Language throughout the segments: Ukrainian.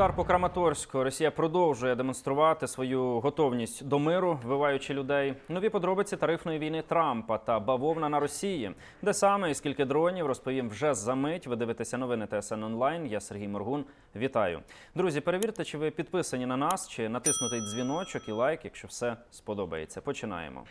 удар по Краматорську. Росія продовжує демонструвати свою готовність до миру, вбиваючи людей. Нові подробиці тарифної війни Трампа та бавовна на Росії. Де саме і скільки дронів розповім вже за мить. Ви дивитеся новини ТСН онлайн. Я Сергій Моргун. Вітаю, друзі. Перевірте, чи ви підписані на нас, чи натиснутий дзвіночок і лайк, якщо все сподобається. Починаємо.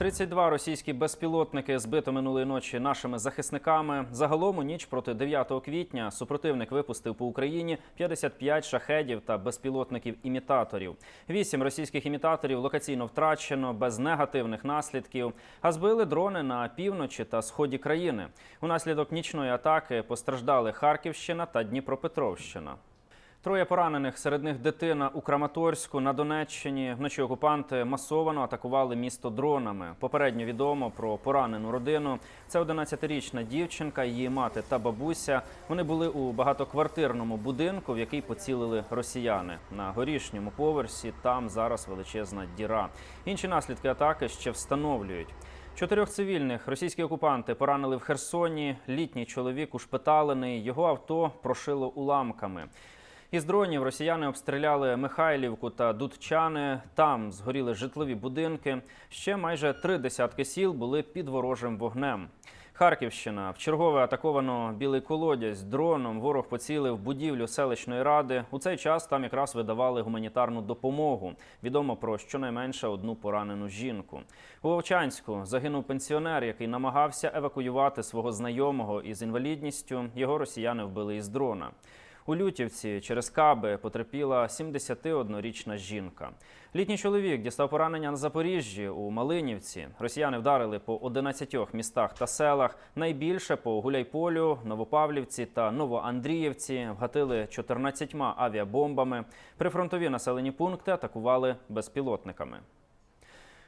«32 російські безпілотники збито минулої ночі нашими захисниками. Загалом у ніч проти 9 квітня супротивник випустив по Україні 55 шахедів та безпілотників-імітаторів. Вісім російських імітаторів локаційно втрачено без негативних наслідків, а збили дрони на півночі та сході країни. Унаслідок нічної атаки постраждали Харківщина та Дніпропетровщина. Троє поранених, серед них дитина у Краматорську на Донеччині. Вночі окупанти масовано атакували місто дронами. Попередньо відомо про поранену родину. Це 11-річна дівчинка, її мати та бабуся. Вони були у багатоквартирному будинку, в який поцілили росіяни. На горішньому поверсі там зараз величезна діра. Інші наслідки атаки ще встановлюють. Чотирьох цивільних російські окупанти поранили в Херсоні. Літній чоловік ушпиталений. Його авто прошило уламками. Із дронів росіяни обстріляли Михайлівку та Дудчани. Там згоріли житлові будинки. Ще майже три десятки сіл були під ворожим вогнем. Харківщина в чергове атаковано білий колодязь дроном. Ворог поцілив будівлю селищної ради. У цей час там якраз видавали гуманітарну допомогу. Відомо про щонайменше одну поранену жінку. У Вовчанську загинув пенсіонер, який намагався евакуювати свого знайомого із інвалідністю. Його росіяни вбили із дрона. У Лютівці через каби потерпіла 71-річна жінка. Літній чоловік дістав поранення на Запоріжжі у Малинівці. Росіяни вдарили по 11 містах та селах. Найбільше по Гуляйполю, Новопавлівці та Новоандріївці вгатили 14 авіабомбами. Прифронтові населені пункти атакували безпілотниками.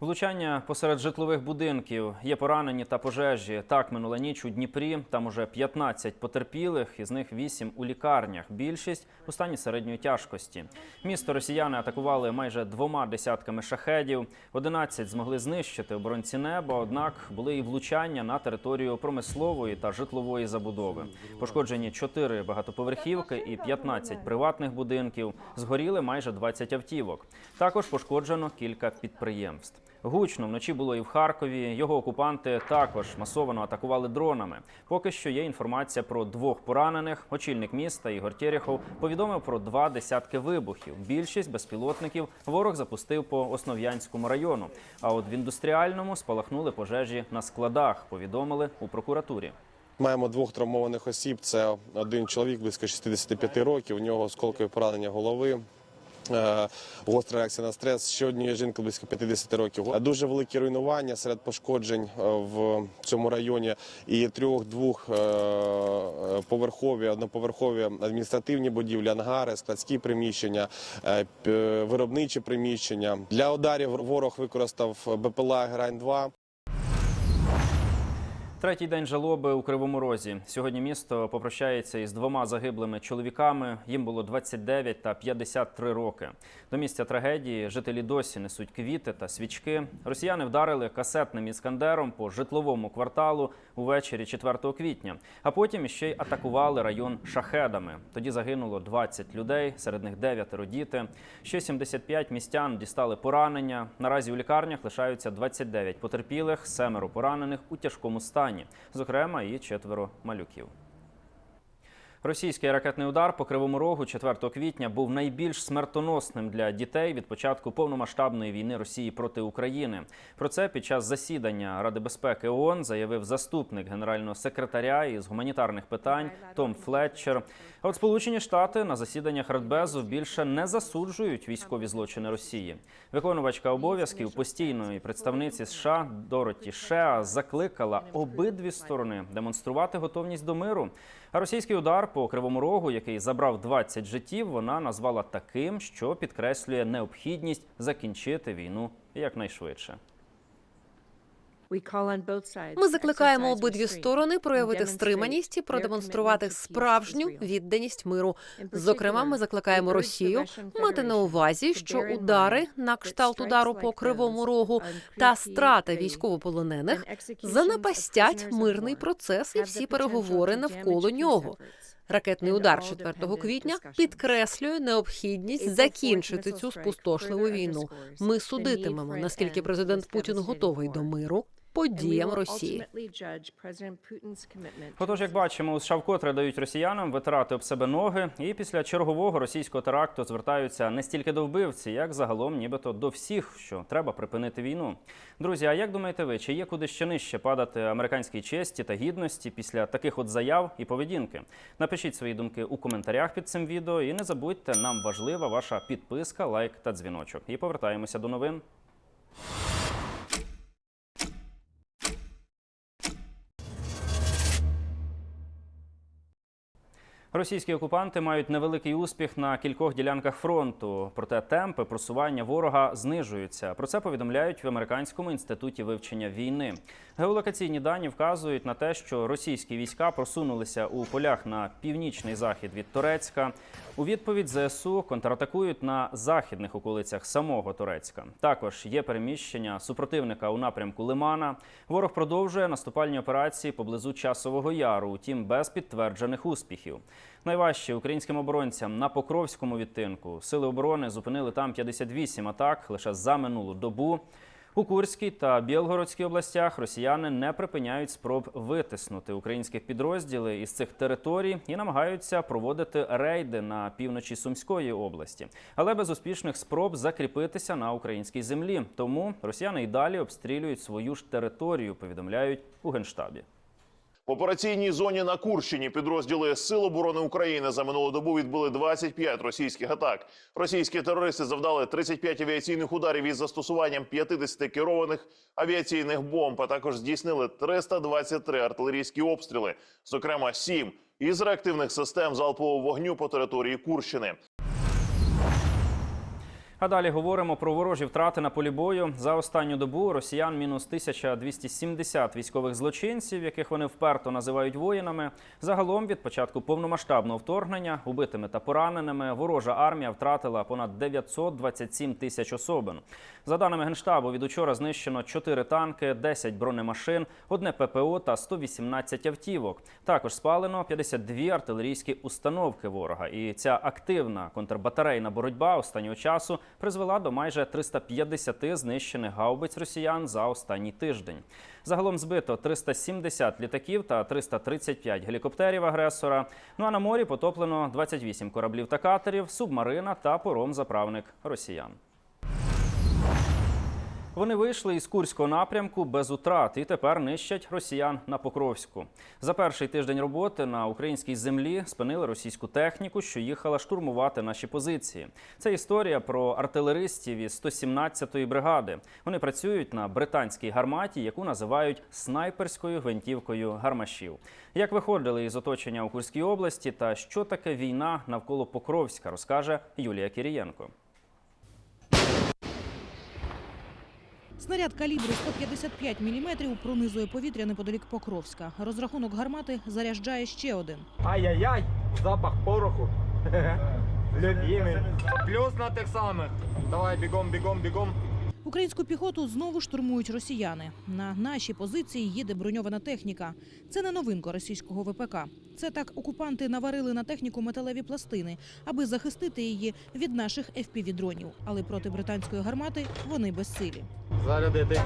Влучання посеред житлових будинків є поранені та пожежі. Так минула ніч у Дніпрі. Там уже 15 потерпілих, із них 8 у лікарнях. Більшість у стані середньої тяжкості. Місто росіяни атакували майже двома десятками шахедів. 11 змогли знищити оборонці неба. Однак були і влучання на територію промислової та житлової забудови. Пошкоджені 4 багатоповерхівки і 15 приватних будинків. Згоріли майже 20 автівок. Також пошкоджено кілька підприємств. Гучно вночі було і в Харкові. Його окупанти також масово атакували дронами. Поки що є інформація про двох поранених. Очільник міста Ігор Терехов повідомив про два десятки вибухів. Більшість безпілотників ворог запустив по Основ'янському району. А от в індустріальному спалахнули пожежі на складах. Повідомили у прокуратурі. Маємо двох травмованих осіб. Це один чоловік близько 65 років. У нього осколкові поранення голови. Е, Гостра реакція на стрес. Ще однієї жінки близько 50 років. Е, Дуже великі руйнування серед пошкоджень е, в цьому районі. І трьох двох е, поверхові, одноповерхові адміністративні будівлі, ангари, складські приміщення, виробничі приміщення. Для ударів ворог використав БПЛА Грань 2 Третій день жалоби у Кривому Розі. Сьогодні місто попрощається із двома загиблими чоловіками. Їм було 29 та 53 роки. До місця трагедії жителі досі несуть квіти та свічки. Росіяни вдарили касетним іскандером по житловому кварталу увечері 4 квітня, а потім іще й атакували район шахедами. Тоді загинуло 20 людей, серед них 9 діти. Ще 75 містян дістали поранення. Наразі у лікарнях лишаються 29 потерпілих, семеро поранених у тяжкому стані, зокрема і четверо малюків. Російський ракетний удар по Кривому Рогу 4 квітня був найбільш смертоносним для дітей від початку повномасштабної війни Росії проти України. Про це під час засідання Ради безпеки ООН заявив заступник генерального секретаря із гуманітарних питань Том Флетчер. А от Сполучені Штати на засіданнях Радбезу більше не засуджують військові злочини Росії. Виконувачка обов'язків постійної представниці США Дороті Шеа закликала обидві сторони демонструвати готовність до миру. А російський удар по Кривому Рогу, який забрав 20 життів, вона назвала таким, що підкреслює необхідність закінчити війну якнайшвидше. Ми закликаємо обидві сторони проявити стриманість і продемонструвати справжню відданість миру. Зокрема, ми закликаємо Росію мати на увазі, що удари на кшталт удару по кривому рогу та страта військовополонених занапастять мирний процес і всі переговори навколо нього. Ракетний удар 4 квітня підкреслює необхідність закінчити цю спустошливу війну. Ми судитимемо, наскільки президент Путін готовий до миру подіям Росії. Отож, як бачимо, у США вкотре дають росіянам витирати об себе ноги, і після чергового російського теракту звертаються не стільки до вбивці, як загалом, нібито до всіх, що треба припинити війну. Друзі, а як думаєте ви, чи є куди ще нижче падати американській честі та гідності після таких от заяв і поведінки? Напишіть свої думки у коментарях під цим відео, і не забудьте, нам важлива ваша підписка, лайк та дзвіночок. І повертаємося до новин. Російські окупанти мають невеликий успіх на кількох ділянках фронту, проте темпи просування ворога знижуються. Про це повідомляють в американському інституті вивчення війни. Геолокаційні дані вказують на те, що російські війська просунулися у полях на північний захід від Торецька. У відповідь ЗСУ контратакують на західних околицях самого Торецька. Також є переміщення супротивника у напрямку Лимана. Ворог продовжує наступальні операції поблизу часового яру, утім без підтверджених успіхів. Найважче українським оборонцям на Покровському відтинку сили оборони зупинили там 58 атак лише за минулу добу. У Курській та Білгородській областях росіяни не припиняють спроб витиснути українських підрозділів із цих територій і намагаються проводити рейди на півночі Сумської області, але без успішних спроб закріпитися на українській землі. Тому росіяни й далі обстрілюють свою ж територію. Повідомляють у генштабі. В операційній зоні на Курщині підрозділи Сил оборони України за минулу добу відбили 25 російських атак. Російські терористи завдали 35 авіаційних ударів із застосуванням 50 керованих авіаційних бомб, а також здійснили 323 артилерійські обстріли, зокрема 7 із реактивних систем залпового вогню по території Курщини. А далі говоримо про ворожі втрати на полі бою. За останню добу росіян мінус 1270 військових злочинців, яких вони вперто називають воїнами. Загалом від початку повномасштабного вторгнення, убитими та пораненими, ворожа армія втратила понад 927 тисяч особин. За даними генштабу, від учора знищено 4 танки, 10 бронемашин, одне ППО та 118 автівок. Також спалено 52 артилерійські установки ворога. І ця активна контрбатарейна боротьба останнього часу призвела до майже 350 знищених гаубиць росіян за останній тиждень. Загалом збито 370 літаків та 335 гелікоптерів агресора. Ну а на морі потоплено 28 кораблів та катерів, субмарина та пором-заправник росіян. Вони вийшли із курського напрямку без утрат і тепер нищать росіян на Покровську. За перший тиждень роботи на українській землі спинили російську техніку, що їхала штурмувати наші позиції. Це історія про артилеристів із 117-ї бригади. Вони працюють на британській гарматі, яку називають снайперською гвинтівкою гармашів. Як виходили із оточення у Курській області та що таке війна навколо Покровська, розкаже Юлія Кірієнко. Снаряд калібру 155 мм пронизує повітря неподалік Покровська. Розрахунок гармати заряджає ще один. Ай-яй-яй, запах пороху. Любимий. Плюс на тих самих. Давай бігом, бігом, бігом. Українську піхоту знову штурмують росіяни. На наші позиції їде броньована техніка. Це не новинка російського ВПК. Це так окупанти наварили на техніку металеві пластини, аби захистити її від наших FPV-дронів. Але проти британської гармати вони безсилі. Зарядити.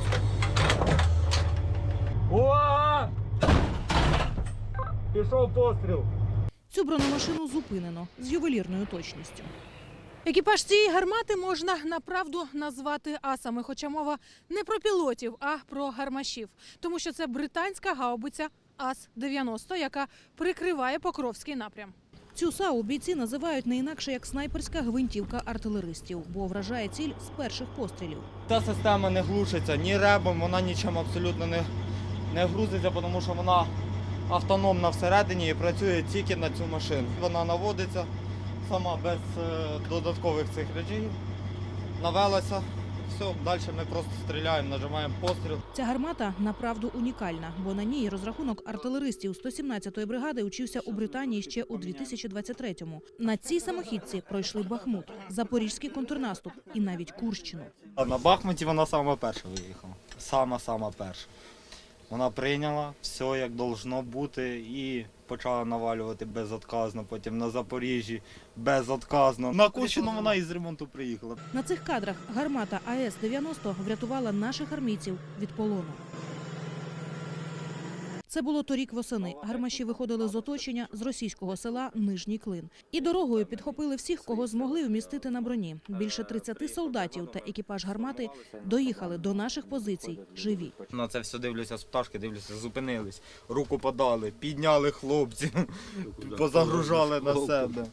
Пішов постріл. Цю бронемашину зупинено з ювелірною точністю. Екіпаж цієї гармати можна направду назвати асами, хоча мова не про пілотів, а про гармашів, тому що це британська гаубиця АС-90, яка прикриває Покровський напрям. Цю САУ бійці називають не інакше як снайперська гвинтівка артилеристів, бо вражає ціль з перших пострілів. Та система не глушиться ні ребом, вона нічим абсолютно не, не грузиться, тому що вона автономна всередині і працює тільки на цю машину. Вона наводиться сама без е, додаткових цих речей. Навелася, все, далі ми просто стріляємо, нажимаємо постріл. Ця гармата направду унікальна, бо на ній розрахунок артилеристів 117-ї бригади учився у Британії ще у 2023-му. На цій самохідці пройшли Бахмут, Запорізький контрнаступ і навіть Курщину. А на Бахмуті вона сама перша виїхала. Сама-сама перша. Вона прийняла все як должно бути і почала навалювати безотказно. Потім на Запоріжжі безотказно. На Кущину вона із ремонту приїхала. На цих кадрах гармата АЕС-90 врятувала наших армійців від полону. Це було торік восени. Гармаші виходили з оточення з російського села Нижній Клин. І дорогою підхопили всіх, кого змогли вмістити на броні. Більше 30 солдатів та екіпаж гармати доїхали до наших позицій живі. На це все дивлюся з пташки, дивлюся, зупинились, руку подали, підняли хлопців, позагружали на себе.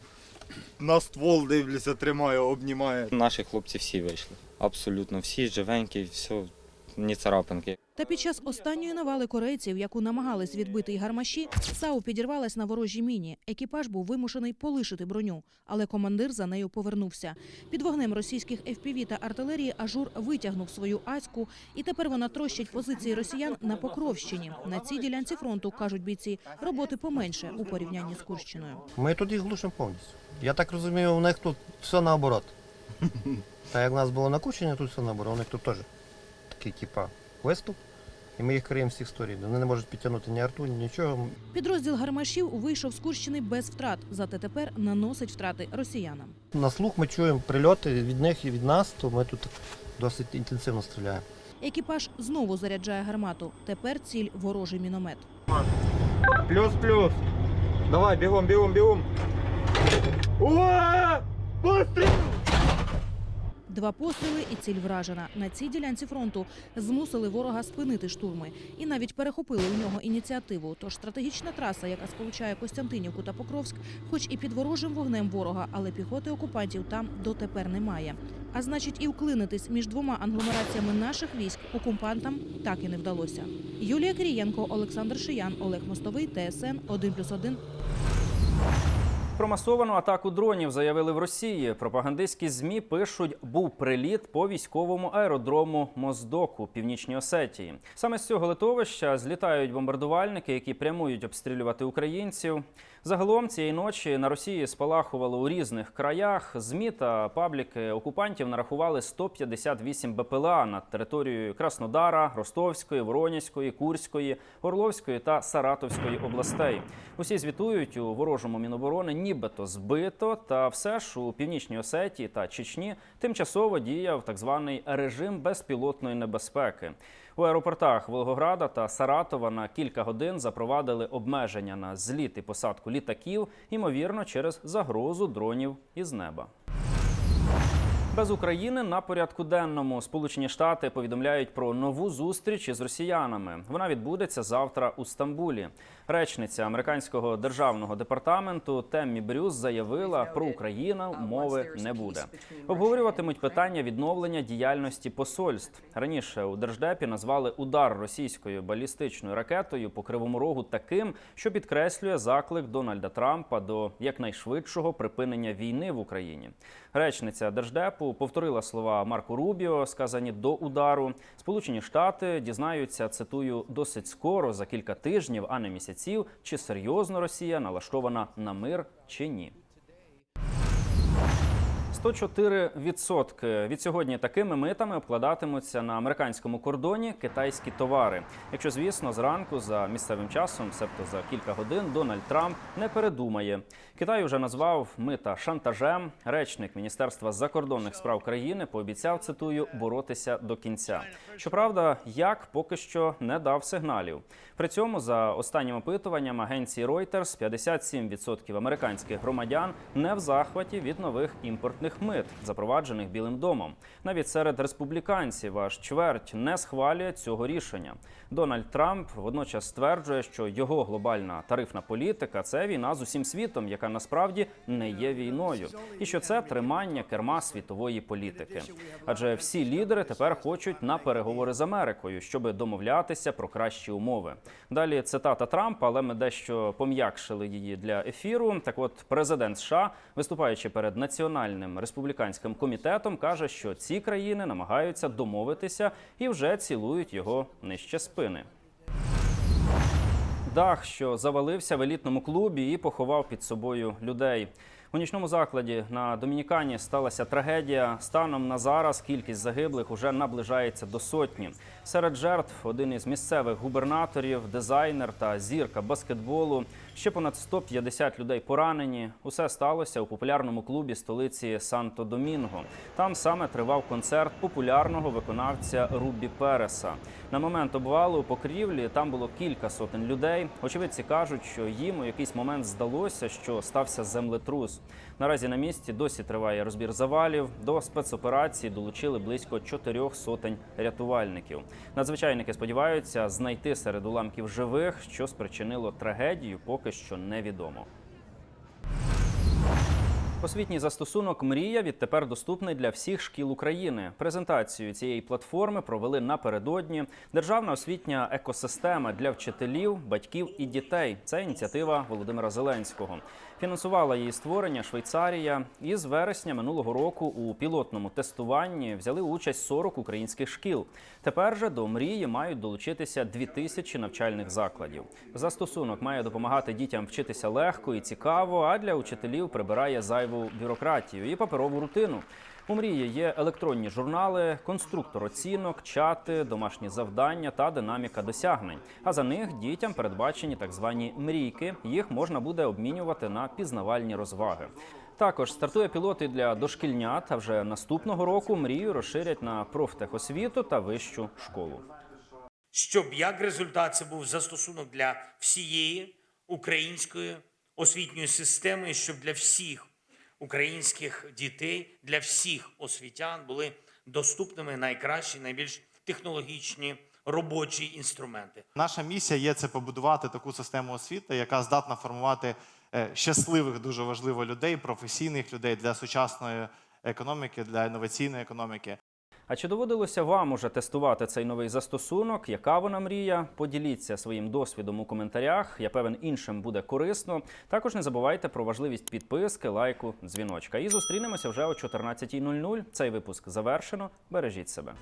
На ствол дивлюся, тримаю, обнімає. Наші хлопці всі вийшли. Абсолютно всі живенькі, все, ні царапинки. Та під час останньої навали корейців, яку намагались відбити й гармаші, САУ підірвалась на ворожій міні. Екіпаж був вимушений полишити броню, але командир за нею повернувся. Під вогнем російських FPV та артилерії Ажур витягнув свою аську, і тепер вона трощить позиції росіян на Покровщині. На цій ділянці фронту кажуть бійці, роботи поменше у порівнянні з Курщиною. Ми тут їх глушимо повністю. Я так розумію, у них тут все наоборот. Так як в нас було на Кучині, тут все наоборот. У них тут теж такий типа виступ. І ми їх криємо з всіх сторін. Вони не можуть підтягнути ні арту, ні нічого. Підрозділ гармашів вийшов з Курщини без втрат, зате тепер наносить втрати росіянам. На слух ми чуємо прильоти від них і від нас, то ми тут досить інтенсивно стріляємо. Екіпаж знову заряджає гармату. Тепер ціль ворожий міномет. Плюс-плюс. Давай, бігом, бігом, бігом. Уа! Постріл! Два постріли і ціль вражена. На цій ділянці фронту змусили ворога спинити штурми і навіть перехопили у нього ініціативу. Тож стратегічна траса, яка сполучає Костянтинівку та Покровськ, хоч і під ворожим вогнем ворога, але піхоти окупантів там дотепер немає. А значить, і вклинитись між двома англомераціями наших військ окупантам так і не вдалося. Юлія Кирієнко, Олександр Шиян, Олег Мостовий, ТСН 1+,1. Про масовану атаку дронів заявили в Росії. Пропагандистські змі пишуть, був приліт по військовому аеродрому Моздоку Північній Осетії. Саме з цього литовища злітають бомбардувальники, які прямують обстрілювати українців. Загалом цієї ночі на Росії спалахувало у різних краях. Змі та пабліки окупантів нарахували 158 БПЛА над територією Краснодара, Ростовської, Воронязької, Курської, Орловської та Саратовської областей. Усі звітують у ворожому міноборони, нібито збито, та все ж у північній Осетії та Чечні тимчасово діяв так званий режим безпілотної небезпеки. У аеропортах Волгограда та Саратова на кілька годин запровадили обмеження на зліт і посадку літаків, ймовірно, через загрозу дронів із неба. Без України на порядку денному Сполучені Штати повідомляють про нову зустріч із росіянами. Вона відбудеться завтра у Стамбулі. Речниця американського державного департаменту Теммі Брюс заявила, про Україну мови не буде. Обговорюватимуть питання відновлення діяльності посольств. Раніше у держдепі назвали удар російською балістичною ракетою по кривому рогу таким, що підкреслює заклик Дональда Трампа до якнайшвидшого припинення війни в Україні. Речниця держдепу повторила слова Марко Рубіо, сказані до удару. Сполучені Штати дізнаються, цитую, досить скоро за кілька тижнів, а не місяців, чи серйозно Росія налаштована на мир чи ні. 104% від сьогодні такими митами обкладатимуться на американському кордоні китайські товари. Якщо, звісно, зранку за місцевим часом, себто за кілька годин, Дональд Трамп не передумає. Китай вже назвав мита шантажем. Речник Міністерства закордонних справ країни пообіцяв цитую боротися до кінця. Щоправда, як поки що не дав сигналів. При цьому за останнім опитуванням агенції Reuters 57% американських громадян не в захваті від нових імпортних мит, запроваджених Білим домом. Навіть серед республіканців аж чверть не схвалює цього рішення. Дональд Трамп водночас стверджує, що його глобальна тарифна політика це війна з усім світом, яка насправді не є війною, і що це тримання керма світової політики. Адже всі лідери тепер хочуть на переговори з Америкою, щоб домовлятися про кращі умови. Далі цитата Трампа, але ми дещо пом'якшили її для ефіру. Так, от президент США, виступаючи перед національним республіканським комітетом, каже, що ці країни намагаються домовитися і вже цілують його нижче спини. Дах, що завалився в елітному клубі і поховав під собою людей. У нічному закладі на Домінікані сталася трагедія. Станом на зараз кількість загиблих уже наближається до сотні. Серед жертв один із місцевих губернаторів, дизайнер та зірка баскетболу. Ще понад 150 людей поранені. Усе сталося у популярному клубі столиці Санто-Домінго. Там саме тривав концерт популярного виконавця Рубі Переса. На момент обвалу покрівлі там було кілька сотень людей. Очевидці кажуть, що їм у якийсь момент здалося, що стався землетрус. Наразі на місці досі триває розбір завалів. До спецоперації долучили близько чотирьох сотень рятувальників. Надзвичайники сподіваються знайти серед уламків живих, що спричинило трагедію, поки що невідомо. Освітній застосунок Мрія відтепер доступний для всіх шкіл України. Презентацію цієї платформи провели напередодні. Державна освітня екосистема для вчителів, батьків і дітей. Це ініціатива Володимира Зеленського. Фінансувала її створення Швейцарія. І з вересня минулого року у пілотному тестуванні взяли участь 40 українських шкіл. Тепер же до мрії мають долучитися 2000 навчальних закладів. Застосунок має допомагати дітям вчитися легко і цікаво, а для учителів прибирає зайву бюрократію і паперову рутину. У мрії є електронні журнали, конструктор оцінок, чати, домашні завдання та динаміка досягнень. А за них дітям передбачені так звані мрійки. Їх можна буде обмінювати на пізнавальні розваги. Також стартує пілоти для дошкільнят. А вже наступного року мрію розширять на профтехосвіту та вищу школу. щоб як результат це був застосунок для всієї української освітньої системи, щоб для всіх українських дітей, для всіх освітян були доступними найкращі, найбільш технологічні робочі інструменти. Наша місія є це побудувати таку систему освіти, яка здатна формувати е, щасливих, дуже важливо людей, професійних людей для сучасної економіки, для інноваційної економіки. А чи доводилося вам уже тестувати цей новий застосунок? Яка вона мрія? Поділіться своїм досвідом у коментарях. Я певен, іншим буде корисно. Також не забувайте про важливість підписки, лайку, дзвіночка. І зустрінемося вже о 14.00. Цей випуск завершено. Бережіть себе.